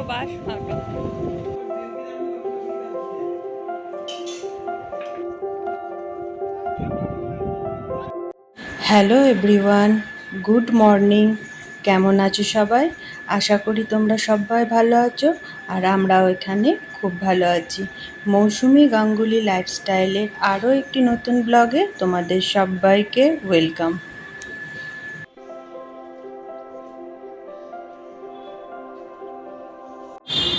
পুরো বাস ফাঁকা hello everyone good morning কেমন আছো সবাই? আশা করি তোমরা সবাই ভালো আছো আর আমরাও এখানে খুব ভালো আছি। মৌসুমি গাঙ্গুলি লাইফস্টাইলের আরও একটি নতুন ব্লগে তোমাদের সবাইকে ওয়েলকাম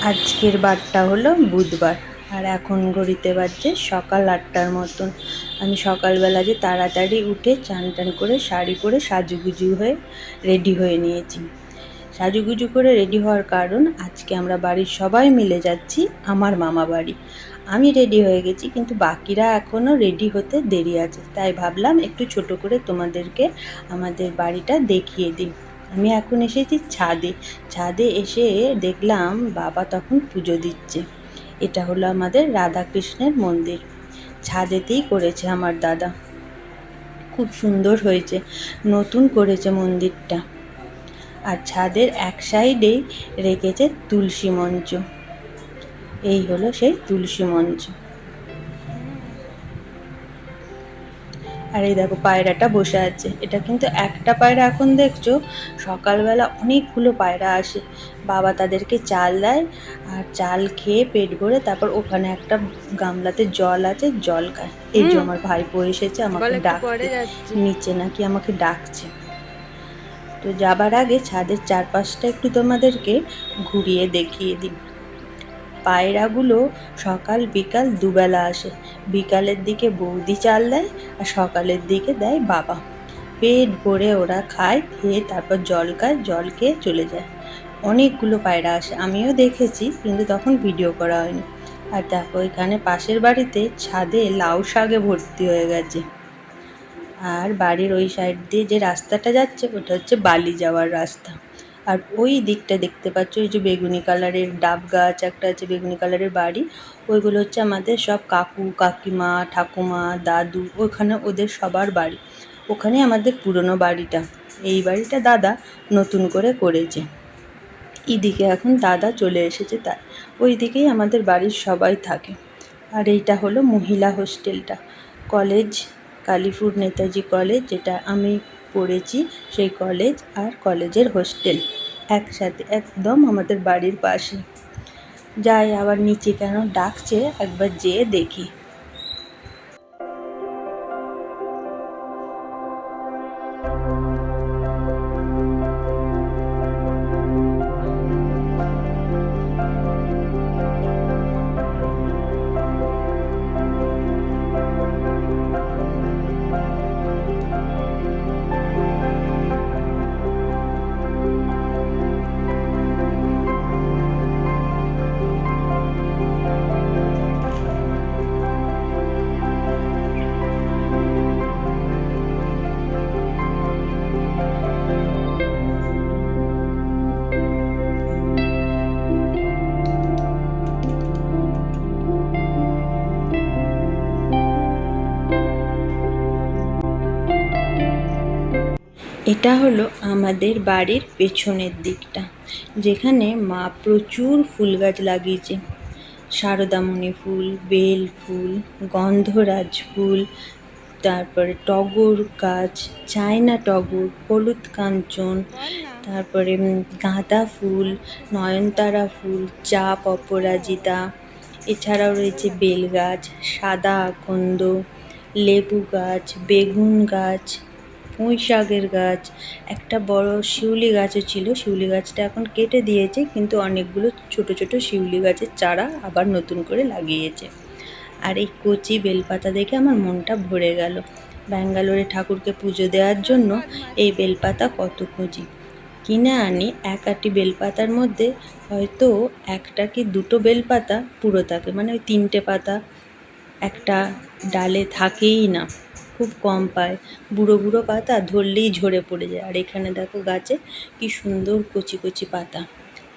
আজকের বারটা হলো বুধবার। আর এখন ঘড়িতে বাজছে সকাল আটটার মতন। আমি সকালবেলা যে তাড়াতাড়ি উঠে চান টান করে শাড়ি পরে সাজুগুজু হয়ে রেডি হয়ে নিয়েছি। সাজুগুজু করে রেডি হওয়ার কারণ আজকে আমরা বাড়ির সবাই মিলে যাচ্ছি আমার মামা বাড়ি। আমি রেডি হয়ে গেছি কিন্তু বাকিরা এখনও রেডি হতে দেরি আছে। তাই ভাবলাম একটু ছোট করে তোমাদেরকে আমাদের বাড়িটা দেখিয়ে দিই। আমি এখন এসেছি ছাদে। ছাদে এসে দেখলাম বাবা তখন পুজো দিচ্ছে। এটা হলো আমাদের রাধাকৃষ্ণের মন্দির। ছাদেতেই করেছে আমার দাদা। খুব সুন্দর হয়েছে। নতুন করেছে মন্দিরটা। আর ছাদের এক সাইডেই রেখেছে তুলসী মঞ্চ। এই হলো সেই তুলসী মঞ্চ। আর এই দেখো পায়রাটা বসে আছে। এটা কিন্তু একটা পায়রা এখন দেখছ সকালবেলা অনেকগুলো পায়রা আসে। বাবা তাদেরকে চাল দেয় আর চাল খেয়ে পেট ভরে তারপর ওখানে একটা গামলাতে জল আছে জল খায়। এই যে। আমার ভাইপো এসেছে আমাকে ডাকতে নিচে নাকি আমাকে ডাকছে। তো যাবার আগে ছাদের চারপাশটা একটু তোমাদেরকে ঘুরিয়ে দেখিয়ে দিই। পায়রাগুলো সকাল, বিকাল, দুবেলা আসে। বিকালের দিকে বৌদি চাল দেয় আর সকালের দিকে দেয় বাবা। পেট ভরে ওরা খায়, খেয়ে তারপর জল খায়, জল খেয়ে চলে যায়। অনেকগুলো পায়রা আসে। আমিও দেখেছি, কিন্তু তখন ভিডিও করা হয়নি। আর দেখো, এখানে পাশের বাড়িতে ছাদে লাউ শাকে ভর্তি হয়ে গেছে। আর বাড়ির ওই সাইড দিয়ে যে রাস্তাটা যাচ্ছে, ওটা হচ্ছে বালি যাওয়ার রাস্তা। আর ওই দিকটা দেখতে পাচ্ছ ওই যে বেগুনি কালারের ডাব গাছ, একটা আছে বেগুনি কালারের বাড়ি। ওইগুলো হচ্ছে আমাদের সব কাকু, কাকিমা, ঠাকুমা, দাদু, ওখানে ওদের সবার বাড়ি। ওখানে আমাদের পুরনো বাড়িটা। এই বাড়িটা দাদা নতুন করে করেছে। এদিকে এখন দাদা চলে এসেছে তাই। ওই দিকেই আমাদের বাড়ির সবাই থাকে। আর এইটা হলো মহিলা হোস্টেলটা। কলেজ, কালীপুর নেতাজি কলেজ, যেটা আমি পড়েছি সেই কলেজ আর কলেজের হোস্টেল একসাথে একদম আমাদের বাড়ির পাশে। যাই আবার নিচে কেন ডাকছে একবার যেয়ে দেখি। এটা হলো আমাদের বাড়ির পেছনের দিকটা, যেখানে মা প্রচুর ফুল গাছ লাগিয়েছে। সারদামণি ফুল, বেল ফুল, গন্ধরাজ ফুল, তারপরে টগর গাছ, চায়না টগর, হলুদ কাঞ্চন, তারপরে গাঁদা ফুল, নয়নতারা ফুল, চাপ অপরাজিতা, এছাড়াও রয়েছে বেল গাছ, সাদা আকন্দ, লেবু গাছ, বেগুন গাছ পুঁই শাকের গাছ, একটা বড় শিউলি গাছও ছিল। শিউলি গাছটা এখন কেটে দিয়েছে, কিন্তু অনেকগুলো ছোট ছোট শিউলি গাছের চারা আবার নতুন করে লাগিয়েছে। আর এই কচি বেলপাতা দেখে আমার মনটা ভরে গেল। ব্যাঙ্গালোরে ঠাকুরকে পুজো দেওয়ার জন্য এই বেলপাতা কত খুঁজি কিনে আনি এক আটি বেলপাতার মধ্যে, হয়তো একটা কি দুটো বেলপাতা পুরো থাকে মানে ওই তিনটে পাতা একটা ডালে থাকেই না। খুব কম পায়। বুড়ো বুড়ো পাতা ধরলেই ঝরে পড়ে যায়। আর এখানে দেখো গাছে কি সুন্দর কচি কচি পাতা।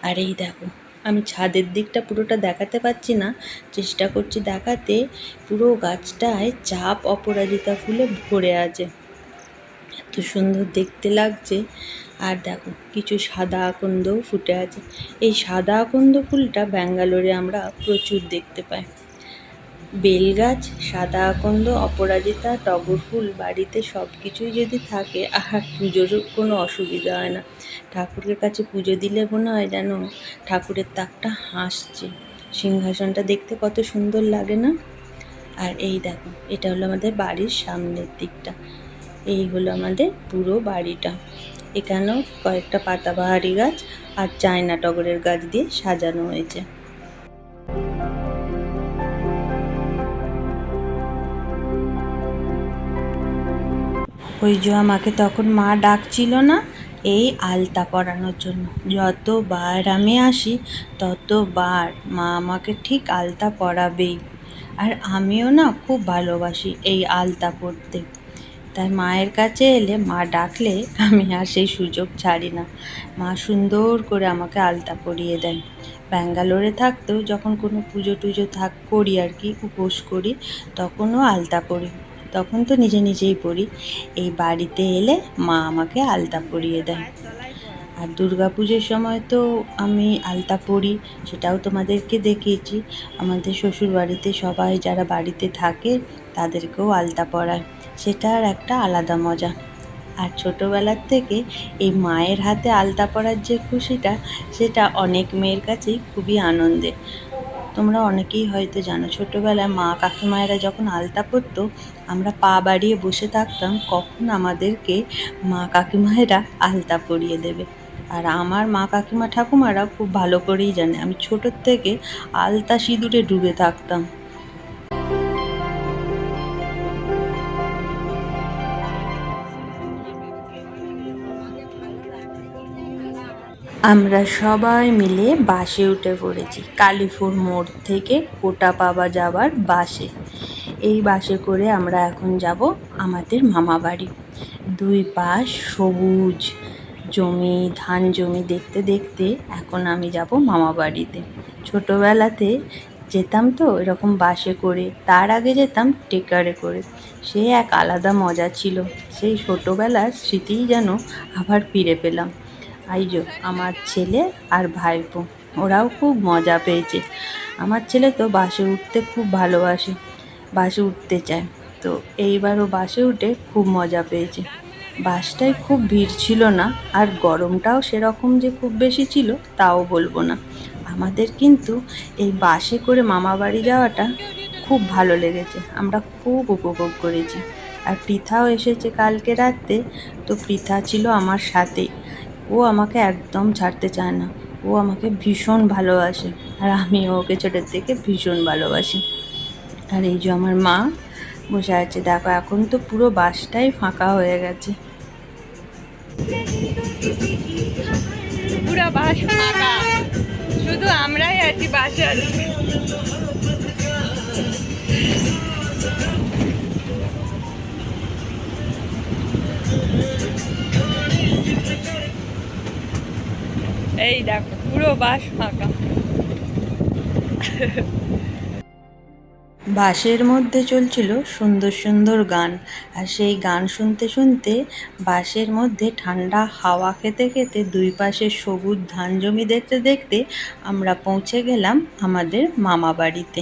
আর এই দেখো, আমি ছাদের দিকটা পুরোটা দেখাতে পারছি না। চেষ্টা করছি দেখাতে। পুরো গাছটায় চাপ অপরাজিতা ফুলে ভরে আছে। এত সুন্দর দেখতে লাগছে। আর দেখো, কিছু সাদা আকন্দও ফুটে আছে। এই সাদা আকন্দ ফুলটা ব্যাঙ্গালোরে আমরা প্রচুর দেখতে পাই। বেলগাছ সাদা আকন্দ, অপরাজিতা, টগর ফুল, বাড়িতে সব কিছুই যদি থাকে আর পুজোরও কোনো অসুবিধা হয় না। ঠাকুরের কাছে পুজো দিলে মনে হয় যেন ঠাকুরের তাকটা হাসছে। সিংহাসনটা দেখতে কত সুন্দর লাগে না? আর এই দেখো, এটা হলো আমাদের বাড়ির সামনের দিকটা। এই হলো আমাদের পুরো বাড়িটা। এখানেও কয়েকটা পাতাবাহারি গাছ আর চায়না টগরের গাছ দিয়ে সাজানো হয়েছে। ওই যে আমাকে তখন মা ডাকছিল না, এই আলতা পরানোর জন্য। যতবার আমি আসি, ততবার মা আমাকে ঠিক আলতা পরাবেই। আর আমিও না খুব ভালোবাসি এই আলতা পরতে। তাই মায়ের কাছে এলে মা ডাকলে আমি আর সেই সুযোগ ছাড়ি না। মা সুন্দর করে আমাকে আলতা পরিয়ে দেন ব্যাঙ্গালোরে থাকতেও যখন কোনো পুজো টুজো থাক করি আর কি, উপোস করি, তখনও আলতা পরি। তখন তো নিজে নিজেই পড়ি। এই বাড়িতে এলে মা আমাকে আলতা পরিয়ে দেয়। আর পুজোর সময় তো আমি আলতা পরি, সেটাও তোমাদেরকে দেখিয়েছি। আমাদের শ্বশুর বাড়িতে সবাই যারা বাড়িতে থাকে, তাদেরকেও আলতা পরায়। সেটার একটা আলাদা মজা। আর ছোটোবেলার থেকে এই মায়ের হাতে আলতা পরার যে খুশিটা, সেটা অনেক মেয়ের কাছেই খুবই আনন্দের। তোমরা অনেকেই হয়তো জানো, ছোটোবেলায় মা কাকিমায়েরা যখন আলতা পরতো, আমরা পা বাড়িয়ে বসে থাকতাম, কখন আমাদেরকে মা কাকিমায়েরা আলতা পরিয়ে দেবে। আর আমার মা কাকিমা ঠাকুমারা খুব ভালো করেই জানে। আমি ছোটোর থেকে আলতা সিঁদুরে ডুবে থাকতাম। আমরা সবাই মিলে বাসে উঠে পড়েছি, কালীপুর মোড় থেকে কোটা পাবা যাওয়ার বাসে। এই বাসে করে আমরা এখন যাব আমাদের মামা বাড়ি। দুই পাশ সবুজ জমি, ধান জমি দেখতে দেখতে এখন আমি যাব মামা বাড়িতে। ছোটোবেলাতে যেতাম তো এরকম বাসে করে, তার আগে যেতাম টেকারে করে। সে এক আলাদা মজা ছিল, সেই ছোটোবেলার স্মৃতিই যেন আবার ফিরে পেলাম। আইজো, আমার ছেলে আর ভাইপো, ওরাও খুব মজা পেয়েছে। আমার ছেলে তো বাসে উঠতে খুব ভালোবাসে, বাসে উঠতে চায়। তো এইবারও বাসে উঠে খুব মজা পেয়েছে। বাসটায় খুব ভিড় ছিল না, আর গরমটাও সেরকম যে খুব বেশি ছিল, তাও বলব না। আমাদের কিন্তু এই বাসে করে মামা বাড়ি যাওয়াটা খুব ভালো লেগেছে, আমরা খুব উপভোগ করেছি। আর পৃথাও এসেছে কালকে রাতে তো পৃথা ছিল আমার সাথেই। ও আমাকে একদম ছাড়তে চায় না। ও আমাকে ভীষণ ভালোবাসে আর আমি ওকে ছোটোর থেকে ভীষণ ভালোবাসি। আর এই যে আমার মা বসে আছে, দেখো এখন তো পুরো বাসটাই ফাঁকা হয়ে গেছে। পুরো বাস ফাঁকা। শুধু আমরাই আছি বাসে। এই দেখো, পুরো বাস ফাঁকা। বাসের মধ্যে চলছিল সুন্দর সুন্দর গান, আর সেই গান শুনতে শুনতে বাসের মধ্যে ঠান্ডা হাওয়া খেতে খেতে দুই পাশে সবুজ ধান জমি দেখতে দেখতে আমরা পৌঁছে গেলাম আমাদের মামা বাড়িতে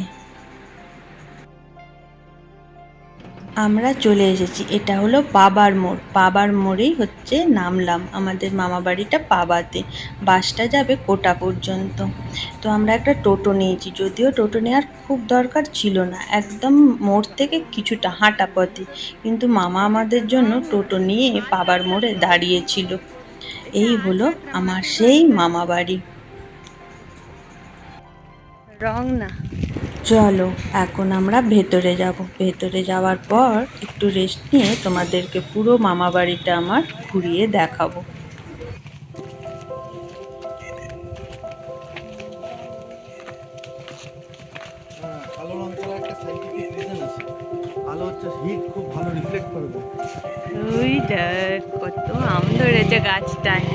আমরা চলে এসেছি। এটা হলো পাবার মোড়। পাবার মোড়েই হচ্ছে নামলাম। আমাদের মামা বাড়িটা পাবাতে। বাসটা যাবে কোটা পর্যন্ত। তো আমরা একটা টোটো নিয়েছি। যদিও টোটো নেওয়ার খুব দরকার ছিল না। একদম মোড় থেকে কিছুটা হাঁটা পথে। কিন্তু মামা আমাদের জন্য টোটো নিয়ে পাবার মোড়ে দাঁড়িয়েছিল। এই হলো আমার সেই মামা বাড়ি। রং না চলো এখন আমরা ভেতরে যাব। ভেতরে যাওয়ার পর একটু রেস্ট নিয়ে তোমাদেরকে পুরো মামা বাড়িটা আমার ঘুরিয়ে দেখাবো। হ্যাঁ, কালো রং করার একটা সাইন্টিফিক রিজন আছে। কালো হচ্ছে হিট খুব ভালো রিফ্লেক্ট করবে। ওই দেখ কত আম ধরেছে গাছটায়।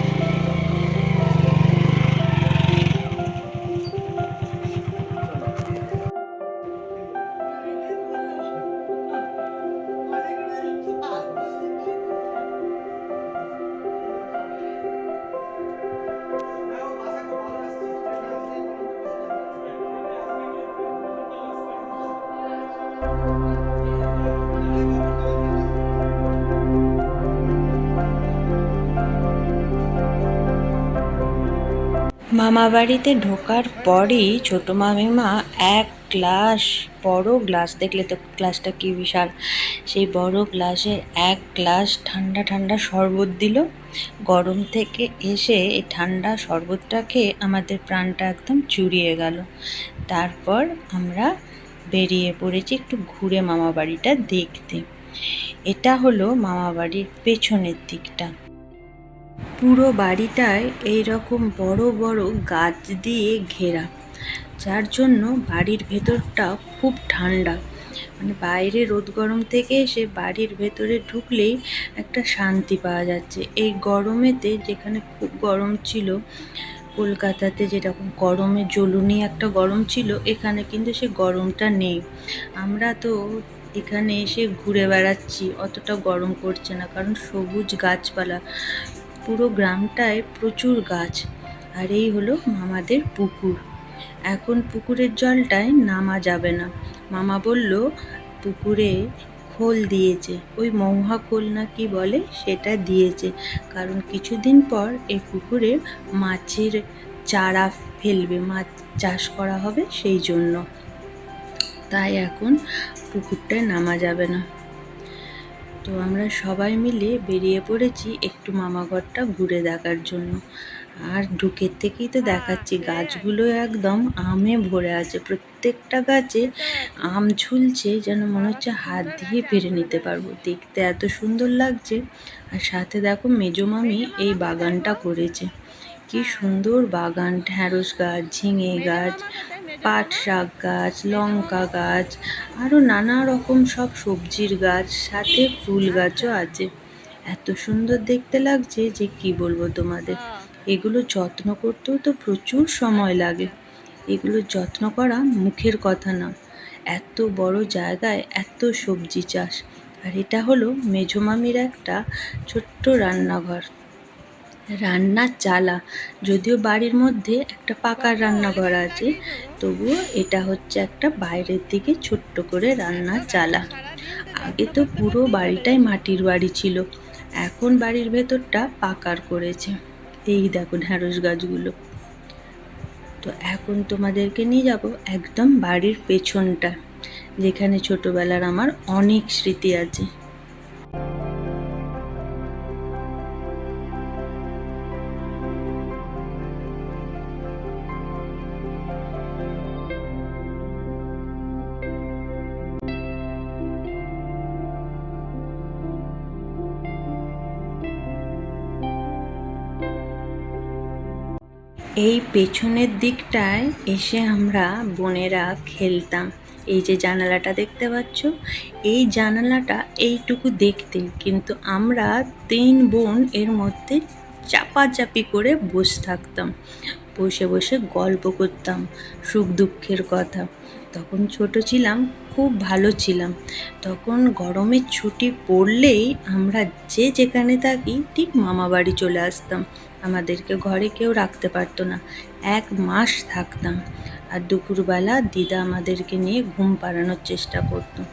মামা বাড়িতে ঢোকার পরই ছোটো মামিমা এক গ্লাস বড় গ্লাস, দেখলে তো গ্লাসটা কি বিশাল, সেই বড় গ্লাসে এক গ্লাস ঠান্ডা ঠান্ডা শরবত দিল। গরম থেকে এসে এই ঠান্ডা শরবতটা খেয়ে আমাদের প্রাণটা একদম চুরিয়ে গেল। তারপর আমরা বেরিয়ে পড়েছি একটু ঘুরে মামা বাড়িটা দেখতে। এটা হলো মামা বাড়ির পেছনের দিকটা। পুরো বাড়িটায় এই রকম বড় বড় গাছ দিয়ে ঘেরা, যার জন্য বাড়ির ভেতরটা খুব ঠান্ডা। মানে বাইরে রোদ গরম থেকে এসে বাড়ির ভেতরে ঢুকলেই একটা শান্তি পাওয়া যাচ্ছে। এই গরমেতে যেখানে খুব গরম ছিল, কলকাতাতে যেরকম গরমে জ্বলুনি একটা গরম ছিল, এখানে কিন্তু সে গরমটা নেই। আমরা তো এখানে এসে ঘুরে বেড়াচ্ছি, অতটা গরম করছে না, কারণ সবুজ গাছপালা। পুরো গ্রামটায় প্রচুর গাছ, আর এই হলো মামাদের পুকুর। এখন পুকুরের জলটায় নামা যাবে না। মামা বলল, পুকুরে খোল দিয়েছে। ওই মহুয়া খোল না কি বলে, সেটা দিয়েছে। কারণ কিছুদিন পর এই পুকুরে মাছের চারা ফেলবে, মাছ চাষ করা হবে সেই জন্য। তাই এখন পুকুরটায় নামা যাবে না। তো আমরা সবাই মিলে বেরিয়ে পড়েছি একটু মামাঘরটা ঘুরে দেখার জন্য। আর ঢুকের থেকেই তো দেখাচ্ছি, গাছগুলো একদম আমে ভরে আছে। প্রত্যেকটা গাছে আম ঝুলছে যেন মনে হচ্ছে হাত দিয়ে পেরে নিতে পারব। দেখতে এত সুন্দর লাগছে। আর সাথে দেখো মেজো মামি এই বাগানটা করেছে। কি সুন্দর বাগান, ঢ্যাঁড়স গাছ, ঝিঙে গাছ পাট শাক গাছ, লঙ্কা গাছ আরও নানা রকম সব সবজির গাছ, সাথে ফুল গাছও আছে। এত সুন্দর দেখতে লাগছে যে কি বলব তোমাদের? এগুলো যত্ন করতেও তো প্রচুর সময় লাগে। এগুলো যত্ন করা মুখের কথা না। এত বড় জায়গায় এত সবজি চাষ। আর এটা হলো মেঝো মামির একটা ছোট্ট রান্নাঘর। রান্নার চালা। যদিও বাড়ির মধ্যে একটা পাকার রান্নাঘর আছে, তবুও এটা হচ্ছে একটা বাইরের দিকে ছোট্ট করে রান্নার চালা। আগে তো পুরো বাড়িটাই মাটির বাড়ি ছিল, এখন বাড়ির ভেতরটা পাকার করেছে। এই দেখো ঢ্যাঁড়স গাছগুলো। তো এখন তোমাদেরকে নিয়ে যাব একদম বাড়ির পেছনটা যেখানে ছোটবেলার আমার অনেক স্মৃতি আছে। এই পেছনের দিকটায় এসে আমরা বোনেরা খেলতাম। এই যে জানালাটা দেখতে পাচ্ছ? এই জানালাটা এইটুকু দেখতে কিন্তু আমরা তিন বোন এর মধ্যে চাপাচাপি করে বসে থাকতাম। বসে বসে গল্প করতাম সুখ দুঃখের কথা। তখন ছোট ছিলাম, খুব ভালো ছিলাম। তখন গরমের ছুটি পড়লেই আমরা যে যেখানে থাকি, ঠিক মামা বাড়ি চলে আসতাম। আমাদেরকে ঘরে কেউ রাখতে পারতো না। এক মাস থাকতাম আর দুপুরবেলা দিদা আমাদেরকে নিয়ে ঘুম পাড়ানোর চেষ্টা করতো।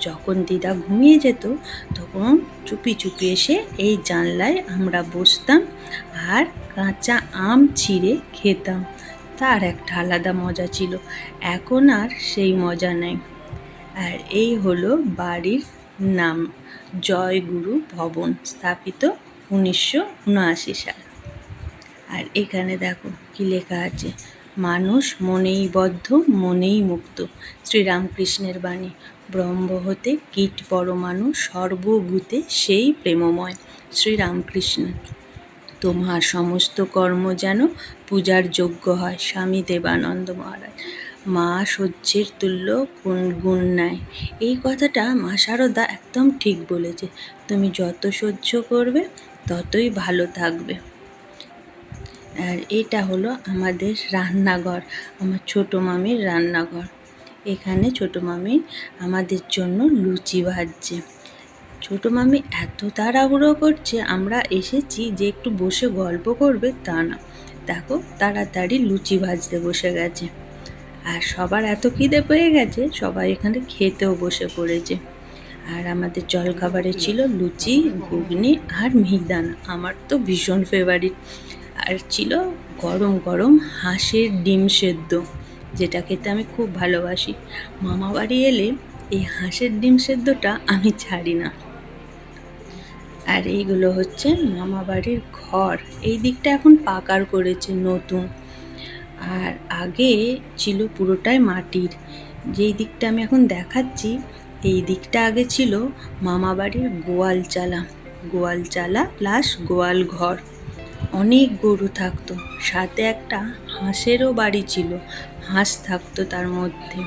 যখন দিদা ঘুমিয়ে যেত, তখন চুপি চুপি এসে এই জানলায় আমরা বসতাম আর কাঁচা আম ছিঁড়ে খেতাম। তার একটা আলাদা মজা ছিল, এখন আর সেই মজা নেই। আর এই হলো বাড়ির নাম, জয়গুরু ভবন, স্থাপিত উনিশশো উনআশি সাল। আর এখানে দেখো কি লেখা আছে? মানুষ মনেই বদ্ধ, মনেই মুক্ত। শ্রীরামকৃষ্ণের বাণী। ব্রহ্ম হতে কীট পরমাণু, সর্বভূতে সেই প্রেমময়। শ্রীরামকৃষ্ণ, তোমার সমস্ত কর্ম যেন পূজার যোগ্য হয়। স্বামী দেবানন্দ মহারাজ, মা সহ্যের তুল্য কোন গুণ নাই এই কথাটা মা শারদা একদম ঠিক বলেছে। তুমি যত সহ্য করবে, ততই ভালো থাকবে। আর এটা হলো আমাদের রান্নাঘর, আমার ছোটো মামির রান্নাঘর। এখানে ছোটো মামি আমাদের জন্য লুচি ভাজছে। ছোটো মামি এত তাড়াহুড়ো করছে, আমরা এসেছি যে একটু বসে গল্প করবে তা না। দেখো, তাড়াতাড়ি লুচি ভাজতে বসে গেছে। আর সবার এত খিদে পেয়ে গেছে, সবাই এখানে খেতেও বসে পড়েছে। আর আমাদের জলখাবারে ছিল লুচি, ঘুগনি আর মিহিদানা। আমার তো ভীষণ ফেভারিট আর ছিল গরম গরম হাঁসের ডিম সেদ্ধ, যেটা খেতে আমি খুব ভালোবাসি। মামা বাড়ি এলে এই হাঁসের ডিম সেদ্ধটা আমি ছাড়ি না। আর এইগুলো হচ্ছে মামা বাড়ির ঘর। এই দিকটা এখন পাকার করেছে নতুন। আর আগে ছিল পুরোটাই মাটির। যেই দিকটা আমি এখন দেখাচ্ছি, এই দিকটা আগে ছিল মামা বাড়ির গোয়াল চালা গোয়াল চালা প্লাস গোয়াল ঘর। অনেক গরু থাকতো, সাথে একটা হাঁসেরও বাড়ি ছিল, হাঁস থাকতো তার মধ্যে।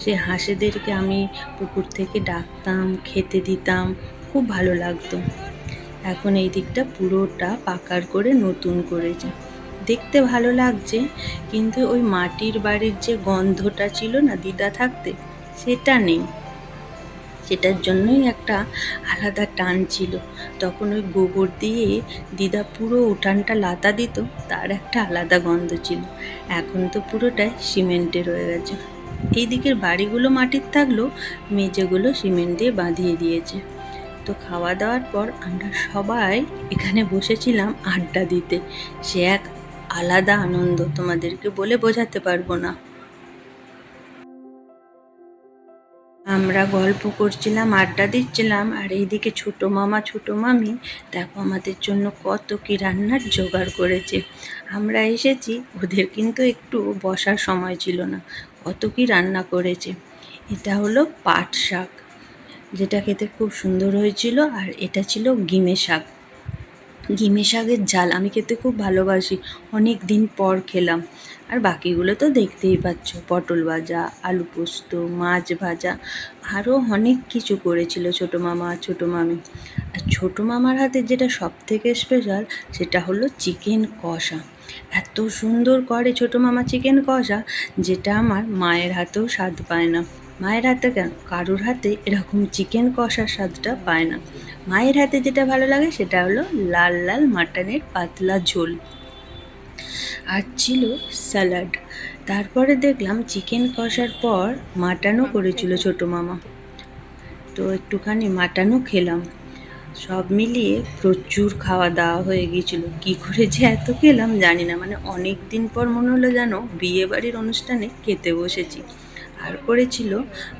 সে হাঁসেদেরকে আমি পুকুর থেকে ডাকতাম, খেতে দিতাম, খুব ভালো লাগতো। এখন এই দিকটা পুরোটা পাকার করে নতুন করেছে। দেখতে ভালো লাগছে, কিন্তু ওই মাটির বাড়ির যে গন্ধটা ছিল না দিদা থাকতে, সেটা নেই। সেটার জন্যই একটা আলাদা টান ছিল। তখন ওই গোবর দিয়ে দিদা পুরো উঠানটা লাতা দিত, তার একটা আলাদা গন্ধ ছিল। এখন তো পুরোটাই সিমেন্টে রয়ে গেছে। এই দিকের বাড়িগুলো মাটির থাকলেও মেঝেগুলো সিমেন্ট দিয়ে বাঁধিয়ে দিয়েছে। তো খাওয়া দাওয়ার পর আমরা সবাই এখানে বসেছিলাম আড্ডা দিতে। সে এক আলাদা আনন্দ তোমাদেরকে বলে বোঝাতে পারব না। আমরা গল্প করছিলাম, আড্ডা দিচ্ছিলাম, আর এইদিকে ছোটো মামা, ছোটো মামি দেখো আমাদের জন্য কত কি রান্নার জোগাড় করেছে। আমরা এসেছি, ওদের কিন্তু একটু বসার সময় ছিল না, কত কি রান্না করেছে। এটা হলো পাট শাক, যেটা খেতে খুব সুন্দর হয়েছিল, আর এটা ছিল গিমে শাক। গিমে শাকের ঝাল আমি খেতে খুব ভালোবাসি। অনেক দিন পর খেলাম। আর বাকিগুলো তো দেখতেই পাচ্ছ, পটল ভাজা, আলু পোস্ত, মাছ ভাজা, আরও অনেক কিছু করেছিল ছোটো মামা আর ছোটো মামি। আর ছোটো মামার হাতে যেটা সব থেকে স্পেশাল সেটা হলো চিকেন কষা। এত সুন্দর করে ছোটো মামা চিকেন কষা, যেটা আমার মায়ের হাতেও স্বাদ পায় না। মায়ের হাতে কেন? কারোর হাতে এরকম চিকেন কষার স্বাদটা পায় না। মায়ের হাতে যেটা ভালো লাগে সেটা হলো লাল লাল মাটনের পাতলা ঝোল। আর ছিল স্যালাড। তারপরে দেখলাম চিকেন কষার পর মাটনও করেছিল ছোটো মামা। তো একটুখানি মাটনও খেলাম। সব মিলিয়ে প্রচুর খাওয়া দাওয়া হয়ে গিয়েছিল। কী করে যে এত খেলাম জানি না। মানে অনেক দিন পর মনে হলো যেন বিয়ে বাড়ির অনুষ্ঠানে খেতে বসেছি। আর ছিল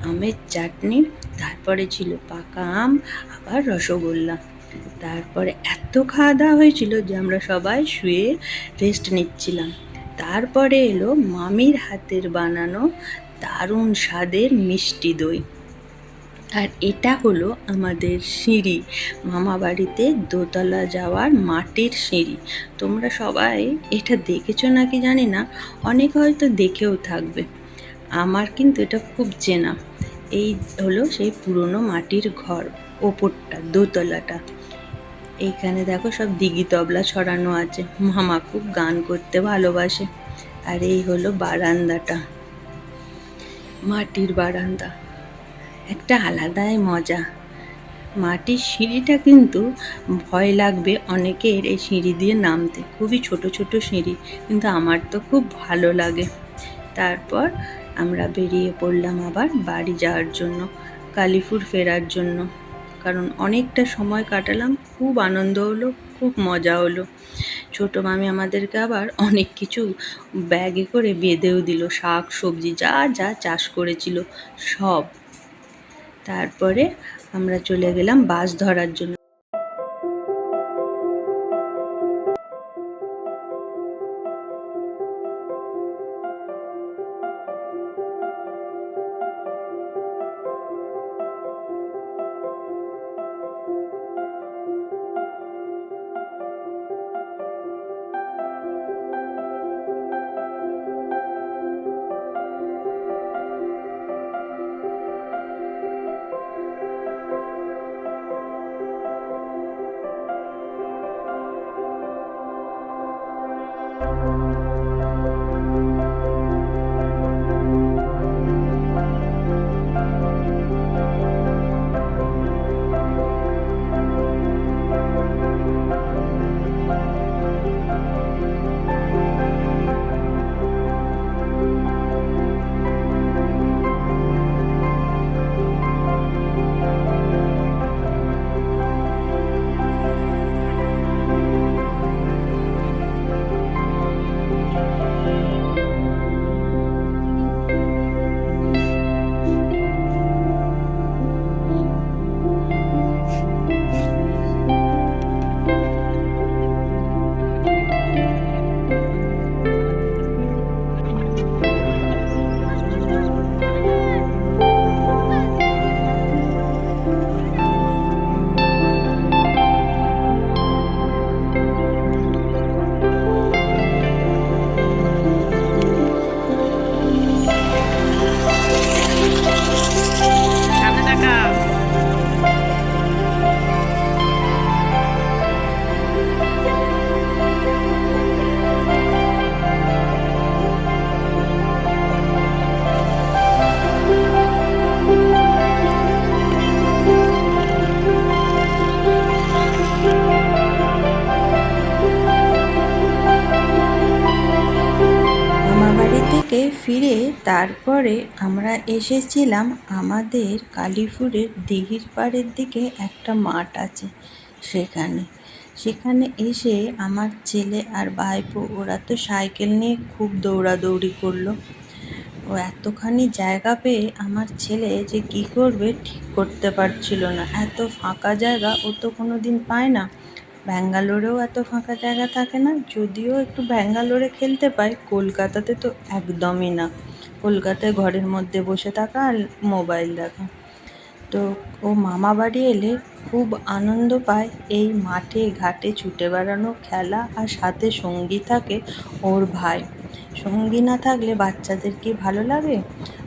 আমের চাটনি, তারপরে ছিল পাকা আম, আবার রসগোল্লা। তারপরে এত খাওয়া দাওয়া হয়েছিল যে আমরা সবাই শুয়ে রেস্ট নিচ্ছিলাম। তারপরে এলো মামির হাতের বানানো দারুণ স্বাদের মিষ্টি দই। আর এটা হলো আমাদের সিঁড়ি, মামা বাড়িতে দোতলা যাওয়ার মাটির সিঁড়ি। তোমরা সবাই এটা দেখেছ নাকি জানি না, অনেক হয়তো দেখেও থাকবে। আমার কিন্তু এটা খুব চেনা। এই হলো সেই পুরনো মাটির ঘর, ওপরটা, দোতলাটা। এইখানে দেখো সব দিঘি তবলা ছড়ানো আছে। মামা খুব গান করতে ভালোবাসে। আর এই হলো বারান্দাটা। মাটির বারান্দা। একটা আলাদাই মজা। মাটির সিঁড়িটা কিন্তু ভয় লাগবে অনেকের এই সিঁড়ি দিয়ে নামতে। খুবই ছোট ছোট সিঁড়ি। কিন্তু আমার তো খুব ভালো লাগে। তারপর আমরা বেরিয়ে পড়লাম আবার বাড়ি যাওয়ার জন্য, কালীপুর ফেরার জন্য। কারণ অনেকটা সময় কাটালাম, খুব আনন্দ হলো, খুব মজা হলো। ছোটো মামি আমাদেরকে আবার অনেক কিছু ব্যাগে করে বেঁধেও দিল, শাক, সবজি, যা যা চাষ করেছিল, সব। তারপরে আমরা চলে গেলাম বাস ধরার জন্য। ফিরে তারপরে আমরা এসেছিলাম আমাদের কালীপুরের দিঘির পাড়ের দিকে একটা মাঠ আছে সেখানে। সেখানে এসে আমার ছেলে আর ভাইপো, ওরা তো সাইকেল নিয়ে খুব দৌড়াদৌড়ি করল। ও এতখানি জায়গা পেয়ে আমার ছেলে যে কী করবে ঠিক করতে পারছিল না। এত ফাঁকা জায়গা ও তো কোনো দিন পায় না। ব্যাঙ্গালোরেও এত ফাঁকা জায়গা থাকে না, যদিও একটু ব্যাঙ্গালোরে খেলতে পাই, কলকাতাতে তো একদমই না। কলকাতায় ঘরের মধ্যে বসে থাকা আর মোবাইল দেখা। তো ও মামা বাড়ি এলে খুব আনন্দ পায়, এই মাঠে ঘাটে ছুটে বেড়ানো, খেলা আর সাথে সঙ্গী থাকে ওর ভাই। সঙ্গী না থাকলে বাচ্চাদের কি ভালো লাগে?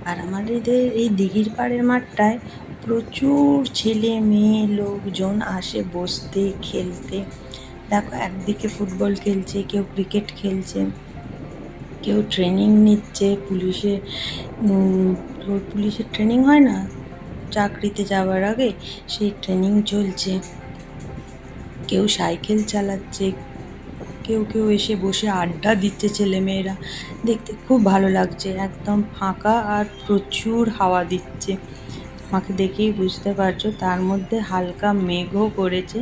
আর আমাদের এই দিঘির পাড়ের মাঠটায় প্রচুর ছেলে মেয়ে লোকজন আসে বসতে, খেলতে। দেখো, একদিকে ফুটবল খেলছে, কেউ ক্রিকেট খেলছে, কেউ ট্রেনিং নিচ্ছে, পুলিশে পুলিশের ট্রেনিং হয় না? চাকরিতে যাওয়ার আগে সেই ট্রেনিং চলছে। কেউ সাইকেল চালাচ্ছে, কেউ কেউ এসে বসে আড্ডা দিচ্ছে ছেলেমেয়েরা দেখতে খুব ভালো লাগছে, একদম ফাঁকা আর প্রচুর হাওয়া দিচ্ছে। আমাকে দেখেই বুঝতে পারছ, তার মধ্যে হালকা মেঘও করেছে।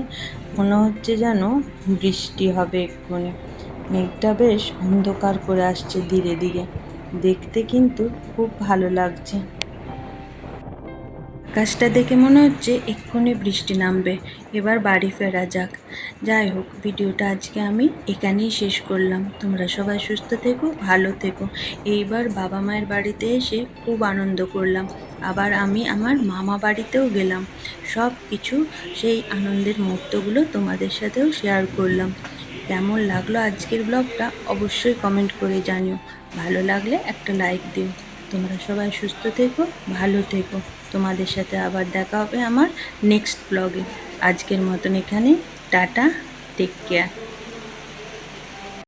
মনে হচ্ছে যেন বৃষ্টি হবে এক্ষুনি। মেঘটা বেশ অন্ধকার করে আসছে ধীরে ধীরে। দেখতে কিন্তু খুব ভালো লাগছে। আকাশটা দেখে মনে হচ্ছে এক্ষুনি বৃষ্টি নামবে। এবার বাড়ি ফেরা যাক। যাই হোক, ভিডিওটা আজকে আমি এখানেই শেষ করলাম। তোমরা সবাই সুস্থ থেকো, ভালো থেকো। এইবার বাবা মায়ের বাড়িতে এসে খুব আনন্দ করলাম। আবার আমি আমার মামা বাড়িতেও গেলাম। সব কিছু সেই আনন্দের মুহূর্তগুলো তোমাদের সাথেও শেয়ার করলাম। কেমন লাগল আজকের ব্লগটা অবশ্যই কমেন্ট করে জানিও। ভালো লাগলে একটা লাইক দিও। তোমরা সবাই সুস্থ থেকো, ভালো থেকো। তোমাদের সাথে আবার দেখা হবে আমার নেক্সট ব্লগে আজকের মতন এখানে টাটা টেক কেয়ার